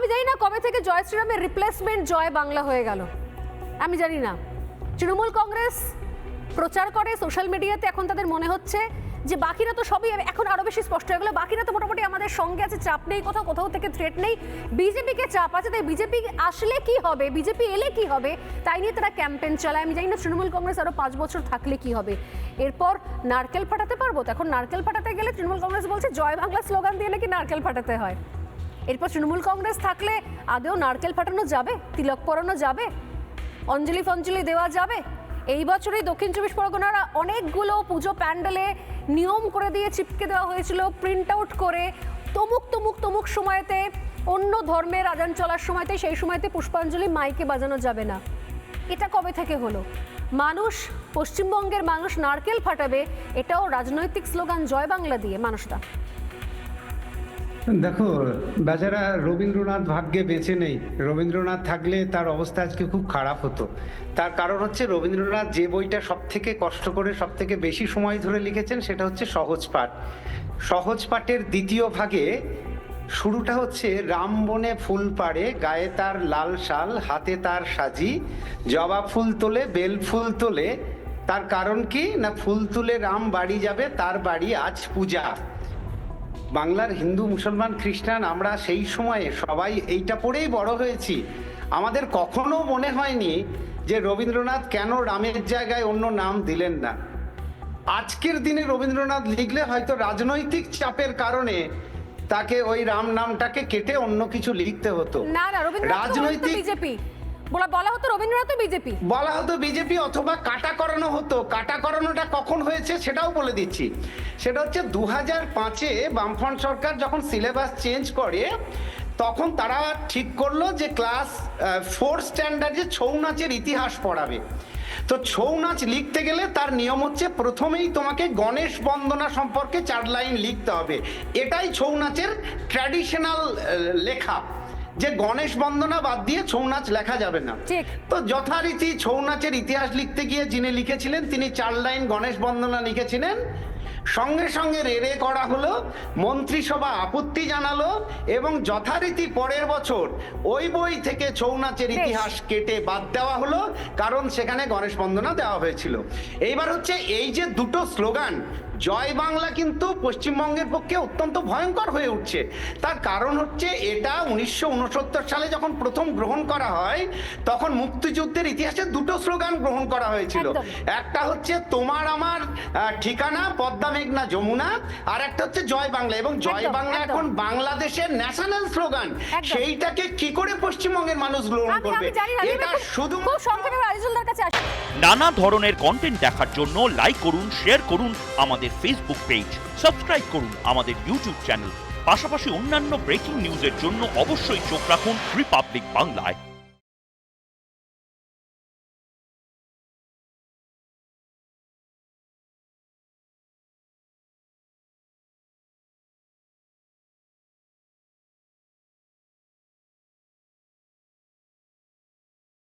আমি জানি না কবে থেকে জয় শ্রীরামের রিপ্লেসমেন্ট জয় বাংলা হয়ে গেল। আমি জানি না। তৃণমূল কংগ্রেস প্রচার করে সোশ্যাল মিডিয়াতে এখন তাদের মনে হচ্ছে যে বাকিরা তো সবই এখন আরও বেশি স্পষ্ট হয়ে গেলো। বাকিরা তো মোটামুটি আমাদের সঙ্গে আছে, চাপ নেই কোথাও কোথাও থেকে থ্রেট নেই। বিজেপিকে চাপ আছে, তাই বিজেপি আসলে কি হবে বিজেপি এলে কি হবে, তাই নিয়ে তারা ক্যাম্পেন চালায়। আমি জানি না তৃণমূল কংগ্রেস আরও পাঁচ বছর থাকলে কি হবে। এরপর নারকেল ফাটাতে পারব? তো এখন নারকেল ফাটাতে গেলে তৃণমূল কংগ্রেস বলছে, জয় বাংলা স্লোগান দিয়ে নাকি নারকেল ফাটাতে হয়? এরপর তৃণমূল কংগ্রেস থাকলে আদেও নারকেল ফাটানো যাবে, তিলক পরানো যাবে, অঞ্জলি ফঞ্জলি দেওয়া যাবে। এই বছরই দক্ষিণ চব্বিশ পরগনার অনেকগুলো পুজো প্যান্ডেলে নিয়ম করে দিয়ে চিপকে দেওয়া হয়েছিল প্রিন্ট আউট করে তমুক তমুক তমুক সময়তে, অন্য ধর্মের আজান চলার সময়তে, সেই সময়তে পুষ্পাঞ্জলি মাইকে বাজানো যাবে না। এটা কবে থেকে হলো? মানুষ, পশ্চিমবঙ্গের মানুষ নারকেল ফাটাবে, এটাও রাজনৈতিক স্লোগান জয় বাংলা দিয়ে মানুষটা দেখো, বেচারা রবীন্দ্রনাথ ভাগ্যে বেঁচে নেই। রবীন্দ্রনাথ থাকলে তার অবস্থা আজকে খুব খারাপ হতো। তার কারণ হচ্ছে রবীন্দ্রনাথ যে বইটা সব থেকে কষ্ট করে সব থেকে বেশি সময় ধরে লিখেছেন সেটা হচ্ছে সহজ পাঠ। সহজ পাঠের দ্বিতীয় ভাগে শুরুটা হচ্ছে, রাম বনে ফুল পাড়ে, গায়ে তার লাল শাল, হাতে তার সাজি, জবা ফুল তোলে, বেল ফুল তোলে। তার কারণ কি? না, ফুল তুলে রাম বাড়ি যাবে, তার বাড়ি আজ পূজা। বাংলার হিন্দু মুসলমান খ্রিস্টান আমরা সেই সময়ে সবাই এইটা পড়েই বড় হয়েছি। আমাদের কখনো মনে হয়নি যে রবীন্দ্রনাথ কেন রামের জায়গায় অন্য নাম দিলেন না। আজকের দিনে রবীন্দ্রনাথ লিখলে হয়তো রাজনৈতিক চাপের কারণে তাকে ওই রাম নামটাকে কেটে অন্য কিছু লিখতে হতো। রাজনৈতিক বিজেপি। বলা বলা হতো রবীন্দ্রনাথ বিজেপি বলা হতো বিজেপি অথবা কাটা করানো হতো। কাটা করানোটা কখন হয়েছে সেটাও বলে দিচ্ছি। সেটা হচ্ছে দু হাজার পাঁচে বামফ্রন্ট সরকার যখন সিলেবাস চেঞ্জ করে, তখন তারা ঠিক করল যে ক্লাস ফোর স্ট্যান্ডার্ডে ছৌ নাচের ইতিহাস পড়াবে। তো ছৌ নাচ লিখতে গেলে তার নিয়ম হচ্ছে প্রথমেই তোমাকে গণেশ বন্দনা সম্পর্কে চার লাইন লিখতে হবে। এটাই ছৌ নাচের ট্র্যাডিশনাল লেখা। যে গণেশ বন্দনা বাদ দিয়ে ছৌ নাচ লেখা যাবে না। তো যথারীতি ছৌ নাচের ইতিহাস লিখতে গিয়ে যিনি লিখেছিলেন তিনি চার লাইন গণেশ বন্দনা লিখেছিলেন। সঙ্গে সঙ্গে রেড়ে করা হলো মন্ত্রিসভা আপত্তি জানালো এবং যথারীতি পরের বছর ওই বই থেকে ছৌ নাচের ইতিহাস কেটে বাদ দেওয়া হলো কারণ সেখানে গণেশ বন্দনা দেওয়া হয়েছিল। এইবার হচ্ছে এই যে দুটো স্লোগান জয় বাংলা কিন্তু পশ্চিমবঙ্গের পক্ষে অত্যন্ত ভয়ঙ্কর হয়ে উঠছে। তার কারণ হচ্ছে এটা উনিশশো উনসত্তর সালে যখন প্রথম গ্রহণ করা হয় তখন মুক্তিযুদ্ধের ইতিহাসে দুটো স্লোগান গ্রহণ করা হয়েছিল। একটা হচ্ছে তোমার আমার ঠিকানা পদ্মা মেঘনা যমুনা। আর একটা হচ্ছে জয় বাংলা। এবং জয় বাংলা এখন বাংলাদেশের ন্যাশনাল স্লোগান সেইটাকে কি করে পশ্চিমবঙ্গের মানুষ গ্রহণ করবে? এটা শুধু নানা ধরনের কন্টেন্ট দেখার জন্য লাইক করুন শেয়ার করুন আমাদের ফেসবুক পেজ সাবস্ক্রাইব করুন আমাদের ইউটিউব চ্যানেল পাশাপাশি অন্যান্য ব্রেকিং নিউজের জন্য অবশ্যই চোখ রাখুন রিপাবলিক বাংলায়